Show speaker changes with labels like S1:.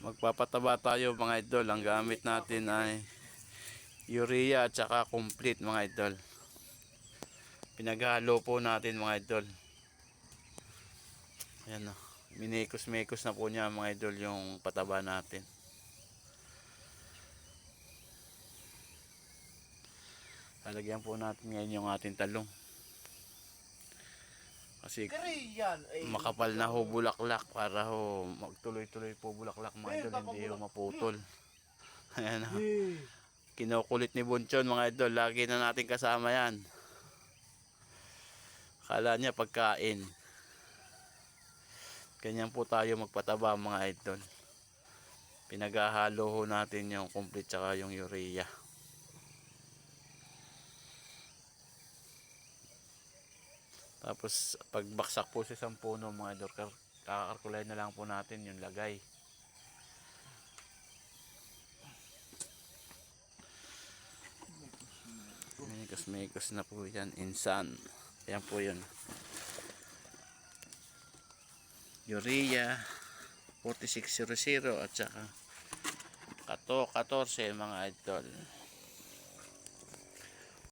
S1: Magpapataba tayo mga idol. Ang gamit natin ay urea at saka complete mga idol. Pinaghalo po natin mga idol. Ayan o. Minikos-mikos na po niya mga idol yung pataba natin. Lalagyan po natin ngayon yung ating talong. Kasi.
S2: Ay,
S1: makapal na ho bulaklak para ho magtuloy-tuloy po bulaklak mga idol hindi ho maputol. Ayan ho.
S2: Eh,
S1: kinukulit ni Bunchon mga idol. Lagi na natin kasama yan. Kala niya pagkain. Ganyan po tayo magpataba mga idol. Pinaghahalo ho natin yung complete tsaka yung urea Tapos pagbaksak po sa isang puno mga idol, kar- kakarkulay na lang po natin yung lagay. Mekos-mekos na po yan, insan. Ayan po yun. Urea 4600 at saka Kato 14 mga idol.